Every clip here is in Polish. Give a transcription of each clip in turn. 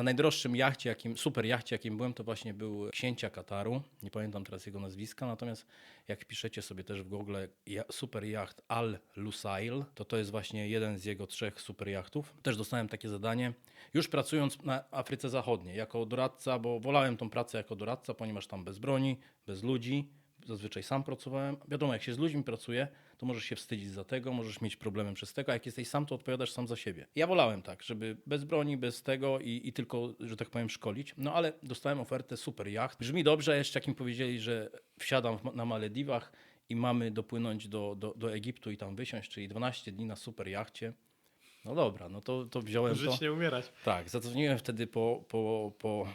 Na najdroższym jachcie, jakim, super jachcie, jakim byłem, to właśnie był księcia Kataru. Nie pamiętam teraz jego nazwiska, natomiast jak piszecie sobie też w Google super jacht Al Lusail, to to jest właśnie jeden z jego trzech super jachtów. Też dostałem takie zadanie, już pracując na Afryce Zachodniej, jako doradca, bo wolałem tą pracę jako doradca, ponieważ tam bez broni, bez ludzi, zazwyczaj sam pracowałem. Wiadomo, jak się z ludźmi pracuje, to możesz się wstydzić za tego, możesz mieć problemy przez tego, a jak jesteś sam, to odpowiadasz sam za siebie. Ja wolałem tak, żeby bez broni, bez tego i, i tylko, że tak powiem, szkolić. No ale dostałem ofertę super jacht. Brzmi dobrze, jeszcze jak mi powiedzieli, że wsiadam na Malediwach i mamy dopłynąć do, do, do Egiptu i tam wysiąść, czyli 12 dni na super jachcie. No dobra, no to, to wziąłem to. Żyć nie umierać. Tak, zadzwoniłem wtedy po, po, po,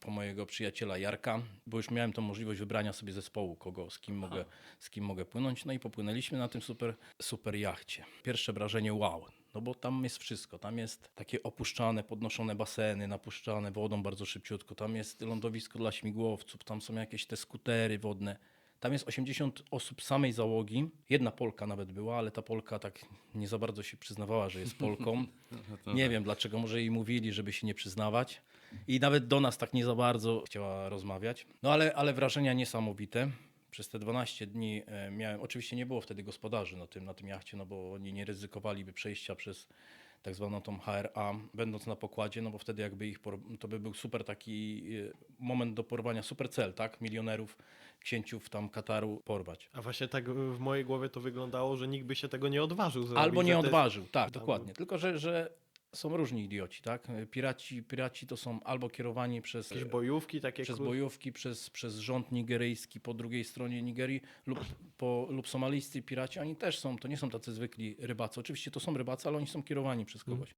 po mojego przyjaciela Jarka, bo już miałem tą możliwość wybrania sobie zespołu, kogo, z kim, mogę, z kim mogę płynąć. No i popłynęliśmy na tym super, super jachcie. Pierwsze wrażenie wow. No bo tam jest wszystko. Tam jest takie opuszczane, podnoszone baseny, napuszczane wodą bardzo szybciutko. Tam jest lądowisko dla śmigłowców, tam są jakieś te skutery wodne. Tam jest 80 osób samej załogi. Jedna Polka nawet była, ale ta Polka tak nie za bardzo się przyznawała, że jest Polką. Nie wiem dlaczego, może jej mówili, żeby się nie przyznawać. I nawet do nas tak nie za bardzo chciała rozmawiać. No ale, ale wrażenia niesamowite. Przez te 12 dni e, miałem, oczywiście nie było wtedy gospodarzy na tym, na tym jachcie, no bo oni nie ryzykowaliby przejścia przez tak zwaną tą HRA, będąc na pokładzie, no bo wtedy jakby ich, to by był super taki e, moment do porwania, super cel, tak? Milionerów, księciów tam Kataru porwać. A właśnie tak w mojej głowie to wyglądało, że nikt by się tego nie odważył. Albo nie odważył, tak, tam- dokładnie. Tylko, że, że są różni idioci, tak? Piraci, piraci to są albo kierowani przez, Jakieś bojówki takie przez bojówki, przez, przez rząd nigeryjski po drugiej stronie Nigerii lub, po, lub somalijscy piraci. Oni też są, to nie są tacy zwykli rybacy. Oczywiście to są rybacy, ale oni są kierowani przez kogoś.